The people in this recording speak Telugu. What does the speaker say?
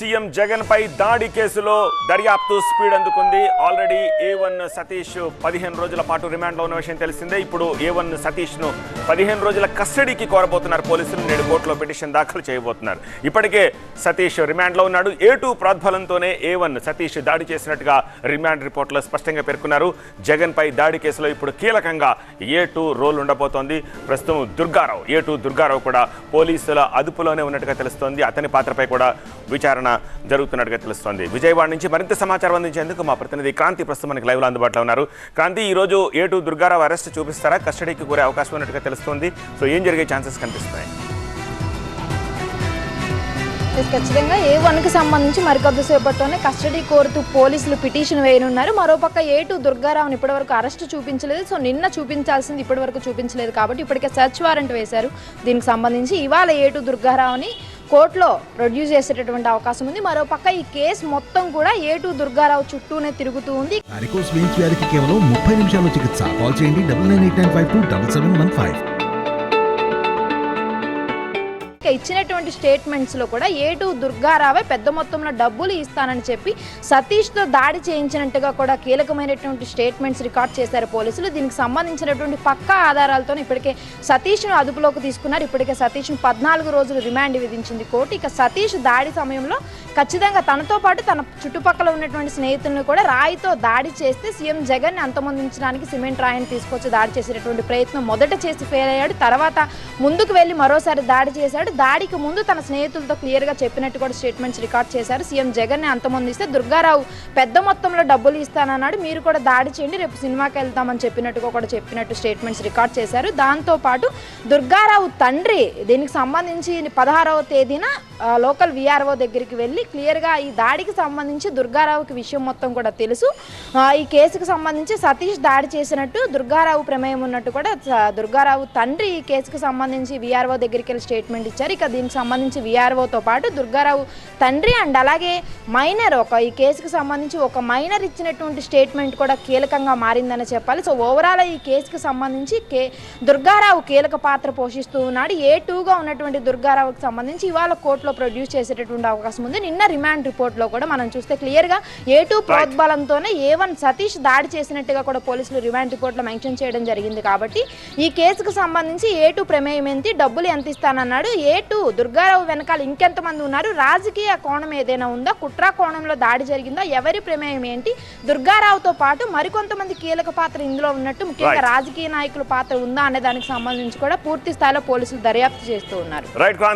సీఎం జగన్ పై దాడి కేసులో దర్యాప్తు స్పీడ్ అందుకుంది. ఆల్రెడీ ఏ వన్ సతీష్ పదిహేను రోజుల పాటు రిమాండ్లో ఉన్న విషయం తెలిసిందే. ఇప్పుడు ఏ వన్ సతీష్ను పదిహేను రోజుల కస్టడీకి కోరబోతున్నారు పోలీసులు. నేడు కోర్టులో పిటిషన్ దాఖలు చేయబోతున్నారు. ఇప్పటికే సతీష్ రిమాండ్లో ఉన్నాడు. ఏ టూ ప్రాద్బలంతోనే ఏ వన్ సతీష్ దాడి చేసినట్టుగా రిమాండ్ రిపోర్ట్లో స్పష్టంగా పేర్కొన్నారు. జగన్ పై దాడి కేసులో ఇప్పుడు కీలకంగా ఏ టూ రోల్ ఉండబోతోంది. ప్రస్తుతం దుర్గారావు ఏ టూ దుర్గారావు కూడా పోలీసుల అదుపులోనే ఉన్నట్టుగా తెలుస్తోంది. అతని పాత్రపై కూడా విచారణ జరుగుతున్నట్టుగా తెలుస్తోంది. విజయవాడ నుంచి మరింత సమాచారం అందించేందుకు మా ప్రతినిధి క్రాంతి ప్రస్తుతం మనకి లైవ్లో అందుబాటులో ఉన్నారు. క్రాంతి ఈ రోజు ఏ టూ దుర్గారావు అరెస్ట్ చూపిస్తారా? కస్టడీకి కోరే అవకాశం ఉన్నట్టుగా తెలుస్తోంది. సో ఏం జరిగే ఛాన్సెస్ కనిపిస్తున్నాయి? ఖచ్చితంగా ఏ వన్కి సంబంధించి మరికొద్దిసేపట్లోనే కస్టడీ కోరుతూ పోలీసులు పిటిషన్ వేయనున్నారు. మరోపక్క ఏ టూ దుర్గారావుని ఇప్పటివరకు అరెస్ట్ చూపించలేదు. సో నిన్న చూపించాల్సింది ఇప్పటివరకు చూపించలేదు కాబట్టి ఇప్పటికే సెర్చ్ వారెంట్ వేశారు. దీనికి సంబంధించి ఇవాళ ఏ టూ దుర్గారావుని కోర్టులో ప్రొడ్యూస్ చేసేటటువంటి అవకాశం ఉంది. మరోపక్క ఈ కేసు మొత్తం కూడా ఏ టూ దుర్గారావు చుట్టూనే తిరుగుతూ ఉంది. కేవలం ముప్పై నిమిషాల్లో చికిత్స. కాల్ చేయండి double nine eight nine five two double seven one five. ఇక ఇచ్చినటువంటి స్టేట్మెంట్స్లో కూడా ఏ టూ దుర్గారావే పెద్ద మొత్తంలో డబ్బులు ఇస్తానని చెప్పి సతీష్తో దాడి చేయించినట్టుగా కూడా కీలకమైనటువంటి స్టేట్మెంట్స్ రికార్డ్ చేశారు పోలీసులు. దీనికి సంబంధించినటువంటి పక్కా ఆధారాలతో ఇప్పటికే సతీష్ను అదుపులోకి తీసుకున్నారు. ఇప్పటికే సతీష్ను పద్నాలుగు రోజులు రిమాండ్ విధించింది కోర్టు. ఇక సతీష్ దాడి సమయంలో ఖచ్చితంగా తనతో పాటు తన చుట్టుపక్కల ఉన్నటువంటి స్నేహితులను కూడా రాయితో దాడి చేస్తే సీఎం జగన్ అంతమొందించడానికి సిమెంట్ రాయిని తీసుకొచ్చి దాడి చేసేటటువంటి ప్రయత్నం మొదట చేసి ఫెయిల్ అయ్యాడు తర్వాత ముందుకు వెళ్ళి మరోసారి దాడి చేశాడు. దాడికి ముందు తన స్నేహితులతో క్లియర్గా చెప్పినట్టు కూడా స్టేట్మెంట్స్ రికార్డ్ చేశారు. సీఎం జగన్ని అంతమొందిస్తే దుర్గారావు పెద్ద మొత్తంలో డబ్బులు ఇస్తానన్నాడు. మీరు కూడా దాడి చేయండి రేపు సినిమాకి వెళ్తామని చెప్పినట్టుగా కూడా చెప్పినట్టు స్టేట్మెంట్స్ రికార్డ్ చేశారు. దాంతోపాటు దుర్గారావు తండ్రి దీనికి సంబంధించి పదహారవ తేదీన లోకల్ విఆర్ఓ దగ్గరికి వెళ్ళి క్లియర్గా ఈ దాడికి సంబంధించి దుర్గారావుకి విషయం మొత్తం కూడా తెలుసు. ఈ కేసుకు సంబంధించి సతీష్ దాడి చేసినట్టు దుర్గారావు ప్రమేయం ఉన్నట్టు కూడా దుర్గారావు తండ్రి ఈ కేసుకు సంబంధించి విఆర్ఓ దగ్గరికి వెళ్ళి స్టేట్మెంట్ ఇచ్చారు. ఇక దీనికి సంబంధించి విఆర్ఓతో పాటు దుర్గారావు తండ్రి అండ్ అలాగే మైనర్ ఒక ఈ కేసుకు సంబంధించి ఒక మైనర్ ఇచ్చినటువంటి స్టేట్మెంట్ కూడా కీలకంగా మారిందని చెప్పాలి. సో ఓవరాల్ ఈ కేసుకు సంబంధించి కే దుర్గారావు కీలక పాత్ర పోషిస్తూ ఉన్నాడు. ఏ టూగా ఉన్నటువంటి దుర్గారావుకి సంబంధించి ఇవాళ కోర్టులో ప్రొడ్యూస్ చేసేటటువంటి అవకాశం ఉంది. నిన్న రిమాండ్ రిపోర్ట్లో కూడా మనం చూస్తే క్లియర్గా ఏ టూ ప్రోద్బలంతోనే ఏ వన్ సతీష్ దాడి చేసినట్టుగా కూడా పోలీసులు రిమాండ్ రిపోర్ట్లో మెన్షన్ చేయడం జరిగింది కాబట్టి ఈ కేసుకు సంబంధించి ఏ టూ ప్రమేయం ఏంటి? డబ్బులు ఎంత ఇస్తానన్నాడు? ఏ టూ దుర్గారావు వెనకాల ఇంకెంతమంది ఉన్నారు? రాజకీయ కోణం ఏదైనా ఉందా? కుట్రా కోణంలో దాడి జరిగిందా? ఎవరి ప్రమేయం ఏంటి? దుర్గారావుతో పాటు మరికొంతమంది కీలక పాత్ర ఇందులో ఉన్నట్టు ముఖ్యంగా. రాజకీయ నాయకుల పాత్ర ఉందా అనే దానికి సంబంధించి కూడా పూర్తి స్థాయిలో పోలీసులు దర్యాప్తు చేస్తూ ఉన్నారు.